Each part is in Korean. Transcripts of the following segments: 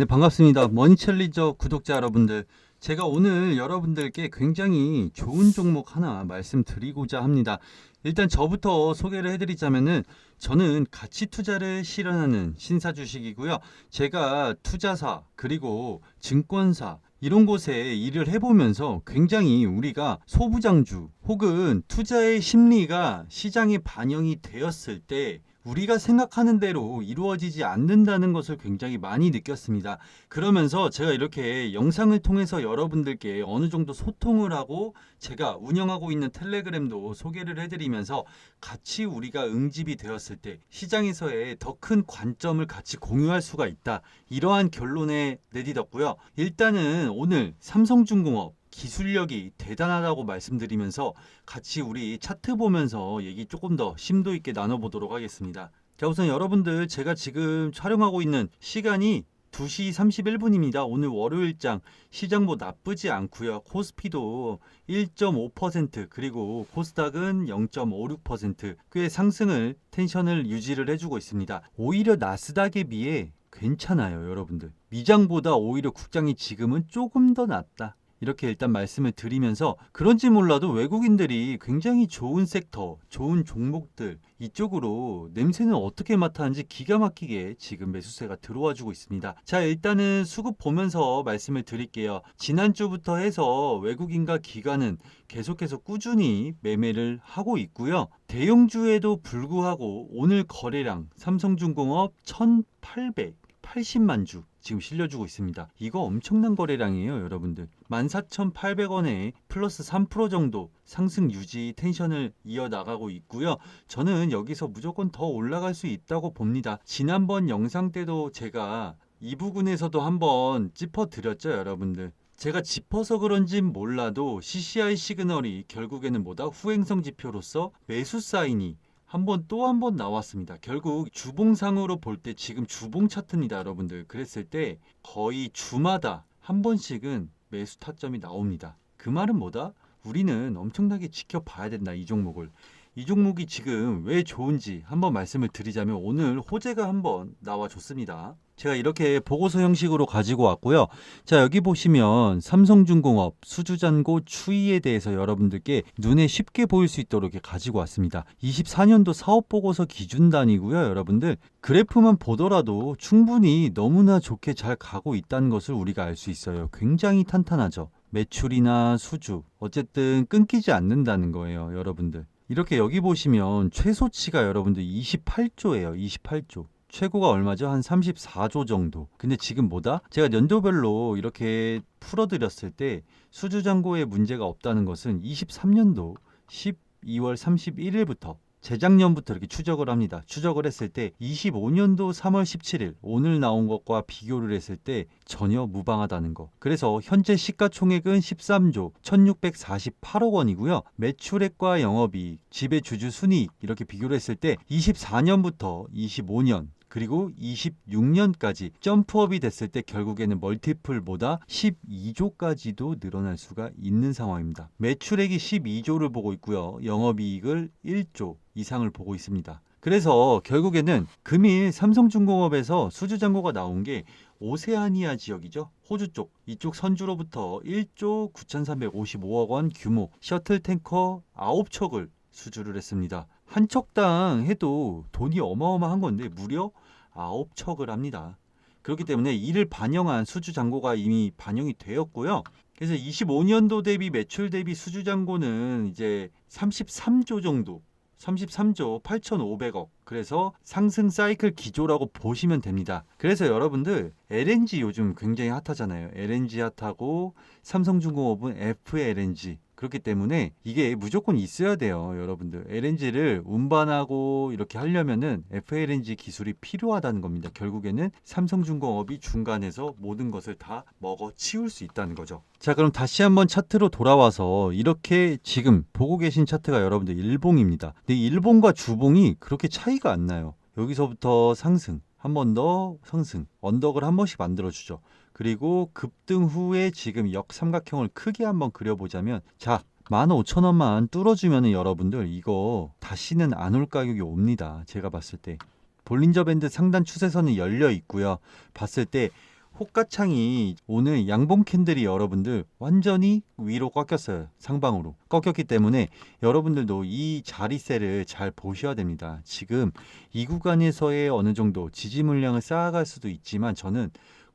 네, 반갑습니다. 머니챌리저 구독자 여러분들. 제가 오늘 여러분들께 굉장히 좋은 종목 하나 말씀드리고자 합니다. 일단 저부터 소개를 해드리자면은 저는 가치 투자를 실현하는 신사 주식이고요. 제가 투자사 그리고 증권사 이런 곳에 일을 해보면서 굉장히 우리가 소부장주 혹은 투자의 심리가 시장에 반영이 되었을 때 우리가 생각하는 대로 이루어지지 않는다는 것을 굉장히 많이 느꼈습니다. 그러면서 제가 이렇게 영상을 통해서 여러분들께 어느 정도 소통을 하고 제가 운영하고 있는 텔레그램도 소개를 해드리면서 같이 우리가 응집이 되었을 때 시장에서의 더 큰 관점을 같이 공유할 수가 있다. 이러한 결론에 내딛었고요. 일단은 오늘 삼성중공업 기술력이 대단하다고 말씀드리면서 같이 우리 차트 보면서 얘기 조금 더 심도 있게 나눠보도록 하겠습니다. 자, 우선 여러분들 제가 지금 촬영하고 있는 시간이 2시 31분입니다. 오늘 월요일장 시장 뭐 나쁘지 않고요. 코스피도 1.5% 그리고 코스닥은 0.56%꽤 상승을 텐션을 유지를 해주고 있습니다. 오히려 나스닥에 비해 괜찮아요, 여러분들. 미장보다 오히려 국장이 지금은 조금 더 낫다. 이렇게 일단 말씀을 드리면서 그런지 몰라도 외국인들이 굉장히 좋은 섹터, 좋은 종목들 이쪽으로 냄새는 어떻게 맡았는지 기가 막히게 지금 매수세가 들어와 주고 있습니다. 자, 일단은 수급 보면서 말씀을 드릴게요. 지난주부터 해서 외국인과 기관은 계속해서 꾸준히 매매를 하고 있고요. 대형주에도 불구하고 오늘 거래량 삼성중공업 1,800 80만 주 지금 실려주고 있습니다. 이거 엄청난 거래량이에요, 여러분들. 14,800원에 플러스 3% 정도 상승 유지 텐션을 이어나가고 있고요. 저는 여기서 무조건 더 올라갈 수 있다고 봅니다. 지난번 영상 때도 제가 이 부분에서도 한번 짚어드렸죠, 여러분들. 제가 짚어서 그런진 몰라도 CCI 시그널이 결국에는 뭐다? 후행성 지표로서 매수 사인이 한 번 또 한 번 나왔습니다. 결국 주봉상으로 볼 때 지금 주봉 차트입니다, 여러분들. 그랬을 때 거의 주마다 한 번씩은 매수 타점이 나옵니다. 그 말은 뭐다? 우리는 엄청나게 지켜봐야 된다, 이 종목을. 이 종목이 지금 왜 좋은지 한번 말씀을 드리자면 오늘 호재가 한번 나와줬습니다. 제가 이렇게 보고서 형식으로 가지고 왔고요. 자, 여기 보시면 삼성중공업 수주잔고 추이에 대해서 여러분들께 눈에 쉽게 보일 수 있도록 이렇게 가지고 왔습니다. 24년도 사업보고서 기준단이고요, 여러분들. 그래프만 보더라도 충분히 너무나 좋게 잘 가고 있다는 것을 우리가 알 수 있어요. 굉장히 탄탄하죠. 매출이나 수주, 어쨌든 끊기지 않는다는 거예요, 여러분들. 이렇게 여기 보시면 최소치가 여러분들 28조예요, 28조. 최고가 얼마죠? 한 34조 정도. 근데 지금 뭐다? 제가 연도별로 이렇게 풀어드렸을 때 수주잔고에 문제가 없다는 것은 23년도 12월 31일부터 재작년부터 이렇게 추적을 합니다. 추적을 했을 때 25년도 3월 17일 오늘 나온 것과 비교를 했을 때 전혀 무방하다는 거. 그래서 현재 시가총액은 13조 1648억 원이고요. 매출액과 영업이익, 지배 주주 순이익 이렇게 비교를 했을 때 24년부터 25년 그리고 26년까지 점프업이 됐을 때 결국에는 멀티플보다 12조까지도 늘어날 수가 있는 상황입니다. 매출액이 12조를 보고 있고요. 영업이익을 1조 이상을 보고 있습니다. 그래서 결국에는 금일 삼성중공업에서 수주잔고가 나온 게 오세아니아 지역이죠. 호주 쪽 이쪽 선주로부터 1조 9,355억 원 규모 셔틀 탱커 9척을 수주를 했습니다. 한 척당 해도 돈이 어마어마한 건데 무려 9척을 합니다. 그렇기 때문에 이를 반영한 수주 잔고가 이미 반영이 되었고요. 그래서 25년도 대비 매출 대비 수주 잔고는 이제 33조 정도 33조 8,500억. 그래서 상승 사이클 기조라고 보시면 됩니다. 그래서 여러분들 LNG 요즘 굉장히 핫하잖아요. LNG 핫하고 삼성중공업은 FLNG. 그렇기 때문에 이게 무조건 있어야 돼요, 여러분들. LNG를 운반하고 이렇게 하려면은 FLNG 기술이 필요하다는 겁니다. 결국에는 삼성중공업이 중간에서 모든 것을 다 먹어 치울 수 있다는 거죠. 자, 그럼 다시 한번 차트로 돌아와서 이렇게 지금 보고 계신 차트가 여러분들 일봉입니다. 근데 일봉과 주봉이 그렇게 차이가 안 나요. 여기서부터 상승, 한 번 더 상승, 언덕을 한 번씩 만들어주죠. 그리고 급등 후에 지금 역삼각형을 크게 한번 그려보자면 자 15,000원만 뚫어주면 여러분들 이거 다시는 안 올 가격이 옵니다. 제가 봤을 때 볼린저 밴드 상단 추세선이 열려 있고요. 봤을 때 호가창이 오늘 양봉 캔들이 여러분들 완전히 위로 꺾였어요. 상방으로. 꺾였기 때문에 여러분들도 이 자리세를 잘 보셔야 됩니다. 지금 이 구간에서의 어느 정도 지지 물량을 쌓아갈 수도 있지만 저는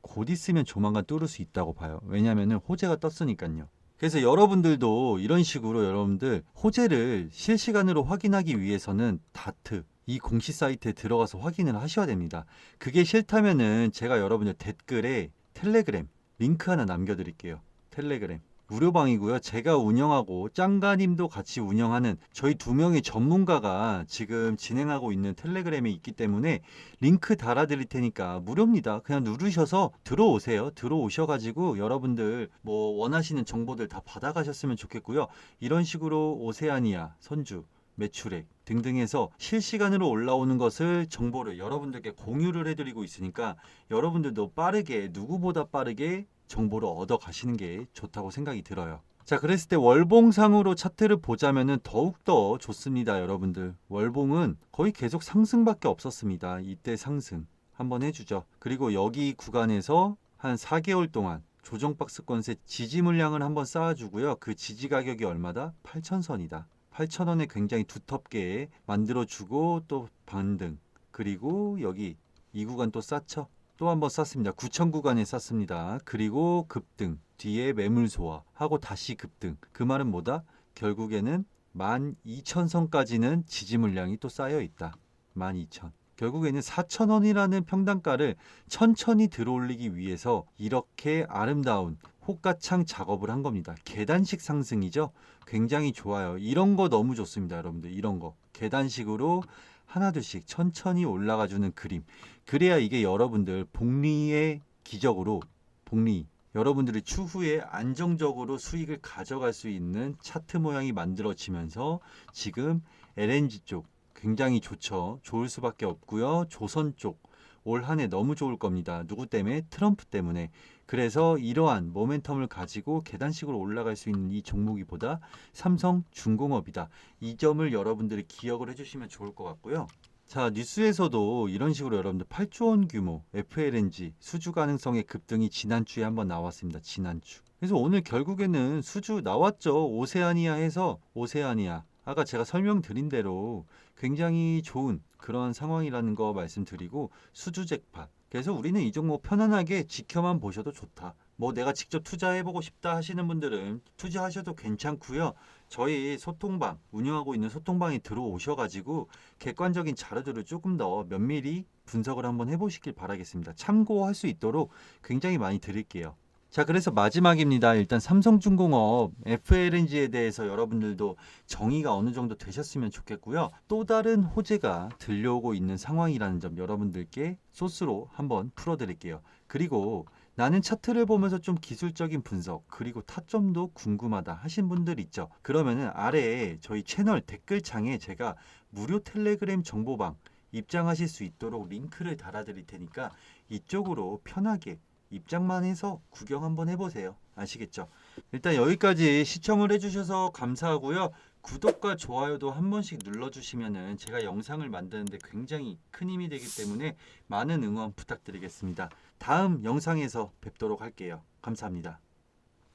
곧 있으면 조만간 뚫을 수 있다고 봐요. 왜냐하면 호재가 떴으니까요. 그래서 여러분들도 이런 식으로 여러분들 호재를 실시간으로 확인하기 위해서는 다트 이 공시 사이트에 들어가서 확인을 하셔야 됩니다. 그게 싫다면은 제가 여러분들 댓글에 텔레그램 링크 하나 남겨드릴게요. 텔레그램 무료방이고요. 제가 운영하고 짱가님도 같이 운영하는 저희 두 명의 전문가가 지금 진행하고 있는 텔레그램에 있기 때문에 링크 달아드릴 테니까 무료입니다. 그냥 누르셔서 들어오세요. 들어오셔가지고 여러분들 뭐 원하시는 정보들 다 받아가셨으면 좋겠고요. 이런 식으로 오세아니아, 선주, 매출액 등등 해서 실시간으로 올라오는 것을 정보를 여러분들께 공유를 해드리고 있으니까 여러분들도 빠르게 누구보다 빠르게 정보를 얻어 가시는 게 좋다고 생각이 들어요. 자, 그랬을 때 월봉상으로 차트를 보자면은 더욱더 좋습니다, 여러분들. 월봉은 거의 계속 상승밖에 없었습니다. 이때 상승 한번 해주죠. 그리고 여기 구간에서 한 4개월 동안 조정 박스권세 지지 물량을 한번 쌓아주고요. 그 지지 가격이 얼마다? 8천선이다. 8,000원에 굉장히 두텁게 만들어주고 또 반등 그리고 여기 이 구간 또 쌓죠 또 한번 쌌습니다 9,000 구간에 쌌습니다 그리고 급등 뒤에 매물 소화 하고 다시 급등 그 말은 뭐다 결국에는 12,000선까지는 지지 물량이 또 쌓여 있다 12,000 결국에는 4,000원이라는 평단가를 천천히 들어올리기 위해서 이렇게 아름다운 호가창 작업을 한 겁니다. 계단식 상승이죠. 굉장히 좋아요. 이런 거 너무 좋습니다, 여러분들. 이런 거. 계단식으로 하나둘씩 천천히 올라가 주는 그림. 그래야 이게 여러분들 복리의 기적으로 복리 여러분들이 추후에 안정적으로 수익을 가져갈 수 있는 차트 모양이 만들어지면서 지금 LNG 쪽 굉장히 좋죠. 좋을 수밖에 없고요. 조선 쪽 올 한 해 너무 좋을 겁니다. 누구 때문에? 트럼프 때문에. 그래서 이러한 모멘텀을 가지고 계단식으로 올라갈 수 있는 이 종목이보다 삼성 중공업이다. 이 점을 여러분들이 기억을 해주시면 좋을 것 같고요. 자 뉴스에서도 이런 식으로 여러분들 8조 원 규모 FLNG 수주 가능성의 급등이 지난주에 한번 나왔습니다. 지난주. 그래서 오늘 결국에는 수주 나왔죠. 오세아니아 해서 오세아니아. 아까 제가 설명드린 대로 굉장히 좋은 그런 상황이라는 거 말씀드리고 수주 잭팟. 그래서 우리는 이 종목 편안하게 지켜만 보셔도 좋다. 뭐 내가 직접 투자해보고 싶다 하시는 분들은 투자하셔도 괜찮고요. 저희 소통방 운영하고 있는 소통방에 들어오셔가지고 객관적인 자료들을 조금 더 면밀히 분석을 한번 해보시길 바라겠습니다. 참고할 수 있도록 굉장히 많이 드릴게요. 자, 그래서 마지막입니다. 일단 삼성중공업 FLNG에 대해서 여러분들도 정의가 어느 정도 되셨으면 좋겠고요. 또 다른 호재가 들려오고 있는 상황이라는 점 여러분들께 소스로 한번 풀어드릴게요. 그리고 나는 차트를 보면서 좀 기술적인 분석 그리고 타점도 궁금하다 하신 분들 있죠. 그러면은 아래에 저희 채널 댓글창에 제가 무료 텔레그램 정보방 입장하실 수 있도록 링크를 달아드릴 테니까 이쪽으로 편하게 입장만 해서 구경 한번 해보세요. 아시겠죠? 일단 여기까지 시청을 해주셔서 감사하고요. 구독과 좋아요도 한 번씩 눌러주시면은 제가 영상을 만드는데 굉장히 큰 힘이 되기 때문에 많은 응원 부탁드리겠습니다. 다음 영상에서 뵙도록 할게요. 감사합니다.